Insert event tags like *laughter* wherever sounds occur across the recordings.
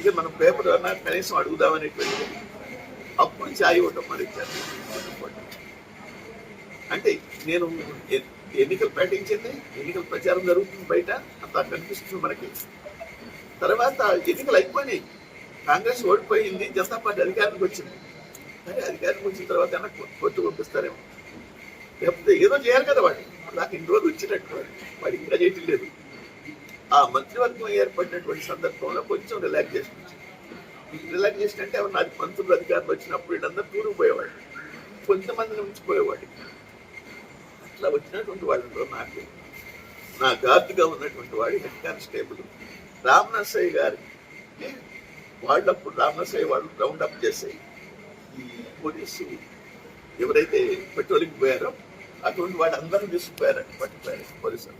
ఇక మనం పేపర్ అన్నా కనీసం అడుగుదామనేటువంటి అప్పుడు ఛాయ్ ఇవ్వటం మరి అంటే నేను ఎన్నికలు ప్రకటించింది ఎన్నికల ప్రచారం జరుగుతుంది బయట అంతా కనిపిస్తుంది మనకి. తర్వాత ఎన్నికలు అయిపోయినాయి. కాంగ్రెస్ ఓడిపోయింది జనతా పార్టీ అధికారానికి వచ్చింది. కానీ అధికారానికి వచ్చిన తర్వాత ఏమన్నా కొట్టు పంపిస్తారేమో లేకపోతే ఏదో చేయాలి కదా వాడు నాకు ఇన్ని రోజులు వచ్చినట్టు వాడు ఇంకా చేయటం లేదు. ఆ మంత్రివర్గం ఏర్పడినటువంటి సందర్భంలో కొంచెం రిలాక్సేషన్ వచ్చింది. రిలాక్సేషన్ అంటే ఎవరు నాకు మంత్రులు అధికారులు వచ్చినప్పుడు వీళ్ళందరూ టూరు పోయేవాడు కొంతమందిని ఉంచిపోయేవాడు అట్లా వచ్చినటువంటి వాళ్ళలో నాకు. నా గార్డుగా ఉన్నటువంటి వాడు హెడ్ కానిస్టేబుల్. రామనరసయ్య గారికి వాళ్ళప్పుడు రామనరసయ్య వాళ్ళు రౌండ్ అప్ ఈ పోలీసు ఎవరైతే పెట్రోలింగ్ పోయారో అటువంటి వాడు అందరూ తీసుకుపోయారని పట్టుకుపోయారు పోలీసులు.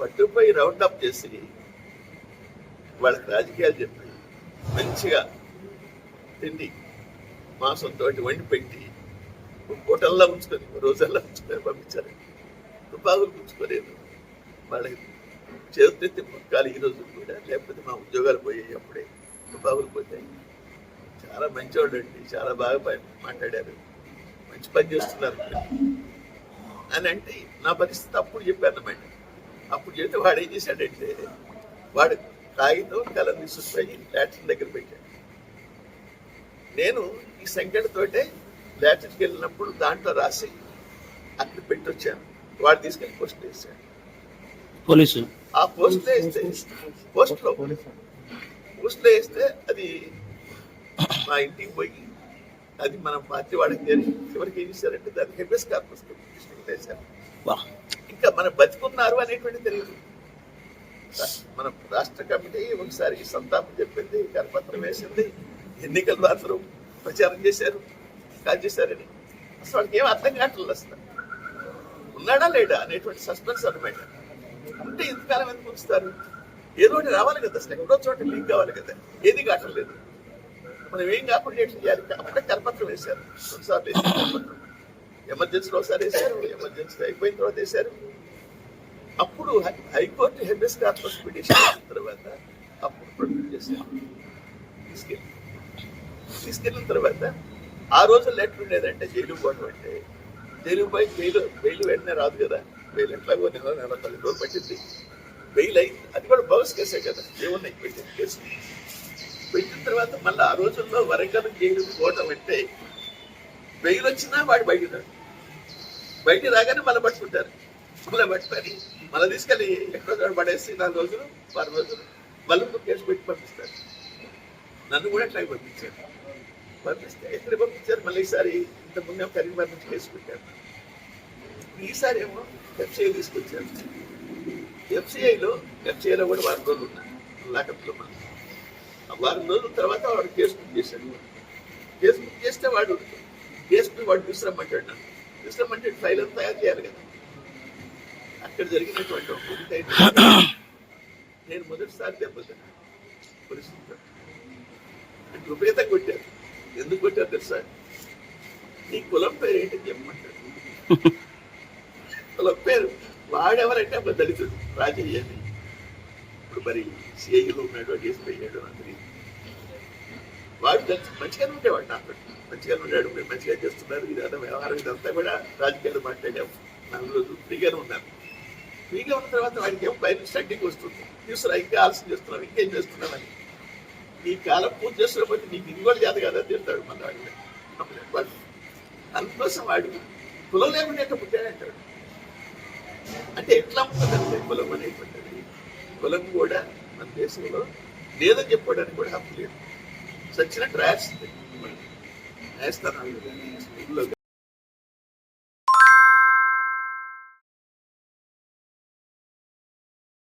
పట్టుకుపోయి రౌండ్ అప్ చేసి వాళ్ళకి రాజకీయాలు చెప్పి మంచిగా తిండి మాంసంతో వండి పెట్టి హోటల్లో ఉంచుకొని రోజల్లో ఉంచుకొని పంపించారు తుపాకులు ఉంచుకోలేదు వాళ్ళకి చేతి మొక్కాలి ఈ రోజు కూడా లేకపోతే మా ఉద్యోగాలు పోయాయి అప్పుడే తుపాకులు పోతాయి. చాలా మంచివాడు అండి చాలా బాగా మాట్లాడారు. మంచి పని చేస్తున్నారు. అని అంటే నా పరిస్థితి అప్పుడు చెప్పాను అన్నమాట. అప్పుడు చెప్తే వాడు ఏం చేశాడంటే వాడు కాగితం కలం తీసుకుపోయి లాట్రిన్ దగ్గర పెట్టాడు. నేను ఈ సంఖ్యలతోటే లాట్రిన్కి వెళ్ళినప్పుడు దాంట్లో రాసి అక్కడ పెట్టొచ్చాను. వాడు తీసుకెళ్ళి పోస్ట్ వేసాడు పోలీసు. ఆ పోస్ట్ వేస్తే పోస్ట్లో పోస్ట్లో వేస్తే అది మా ఇంటికి పోయి అది మన పార్టీ వాళ్ళకి చేరి చివరికి ఏం చేశారంటే దాన్ని హెబెస్ కార్పస్ వేశారు ఇంకా మన బతికున్నారు అనేటువంటి తెలియదు. మన రాష్ట్ర కమిటీ ఒకసారి సంతాపం చెప్పింది కరపత్రం వేసింది ఎన్నికల అందరూ ప్రచారం చేశారు కాల్ చేశారని. అసలు వాళ్ళకి ఏం అర్థం కావట్లేదు అసలు. ఉన్నాడా లేడా అనేటువంటి సస్పెన్స్ అనమాట ఉంటే ఇంతకాలం ఎందుకు ఉంచుతారు? ఏదో రావాలి కదా అసలు. ఎక్కడో చోట లీక్ కావాలి కదా. ఏది కావట్లేదు. మనం ఏం కాంపెన్సేషన్ ఎట్లా చేయాలి? అప్పుడే కరపత్రం వేశారు. రెండుసార్లు వేశారు ఎమర్జెన్సీలో ఒకసారి వేశారు ఎమర్జెన్సీ అయిపోయిన తర్వాత వేశారు. అప్పుడు high- high court habeas corpus petition చేసిన తర్వాత అప్పుడు ప్రొడ్యూస్ చేశారు. తీసుకెళ్ళి తీసుకెళ్ళిన తర్వాత ఆ రోజు లెటర్ ఉండేదంటే జైలు పోవడం అంటే జైలు పోయి జైలు బెయిల్ వెంటనే రాదు కదా. బెయిల్ ఎట్లాగో నెల నెల పది రోజులు పట్టింది బెయిల్ అయింది అది కూడా బౌస్ కేసే కదా. ఏమున్నాయి? పెట్టింది కేసు పెట్టిన తర్వాత మళ్ళీ ఆ రోజుల్లో వరంగల్ జైలు పోవటం అంటే బెయిల్ వచ్చినా వాడు బయట బయట రాగానే మళ్ళీ పట్టుకుంటారు. మళ్ళీ పట్టుకొని మళ్ళీ తీసుకెళ్ళి ఎక్కడో పడేసి నాలుగు రోజులు వారం రోజులు మళ్ళీ కేసు పెట్టి పంపిస్తారు. నన్ను కూడా ట్రై పంపించారు. పంపిస్తే ఎక్కడ పంపించారు. మళ్ళీ ఈసారి ఇంతకుముందే కరీంనగర్ నుంచి కేసు పెట్టారు. ఈసారి ఏమో ఎఫ్సిఐ తీసుకొచ్చారు. ఎఫ్సిఐలో ఎఫ్సిఐలో కూడా వారం రోజులు ఉన్నారు లాకప్లో మళ్ళీ వారం రోజుల తర్వాత వాడు కేసు బుక్ చేశాడు. కేసు బుక్ చేస్తే వాడు కేసు బుక్ వాడు తీసుకురమ్మంటాడు నన్ను. తీసుకురమ్మంటే ఫైల్ అంతా తయారు చేయాలి కదా. అక్కడ జరిగినటువంటి ఒక నేను మొదటిసారి దెబ్బతిన్నా పరిస్థితి అంటే కొట్టారు. ఎందుకు కొట్టారు తెలుసా? నీ కులం పేరు ఏంటని చెప్పమంటాడు *laughs* కులం పేరు వాడెవరంటే అప్పుడు దళితుడు రాజయ్య అని. ఇప్పుడు మరి సిఐలో ఉన్నాడు డిఎస్పీ అయ్యాడు అందరి వాడు దళితుడు మంచిగానే ఉండేవాడు నాకు. మంచిగానే ఉన్నాడు మీరు మంచిగా చేస్తున్నారు ఇదంతా వ్యవహారం ఇదంతా కూడా రాజకీయాలు మాట్లాడాము నాలుగు రోజులు ఫ్రీగానే ఉన్నారు. ఫ్రీగా ఉన్న తర్వాత వాడికి ఏం బయట స్టడీకి వస్తుంది. తీసుకురా ఇంకా ఆలస్యం చేస్తున్నావు ఇంకేం చేస్తున్నామని నీ కాలం పూర్తి చేస్తున్నప్పుడు నీకు ఇది కూడా చేత కదా తింటాడు మన వాడిని అందుకోసం వాడు. కులం లేకుండా ఎట్లా పుట్టాడంటాడు. అంటే ఎట్లా ఉంటుందంటే కులం అనేటువంటిది కులం కూడా మన దేశంలో లేదని చెప్పడానికి కూడా హక్కు లేదు. సచ్చినట్టు రాయాల్సిందే న్యాయస్థానాలు కానీ స్కూల్లో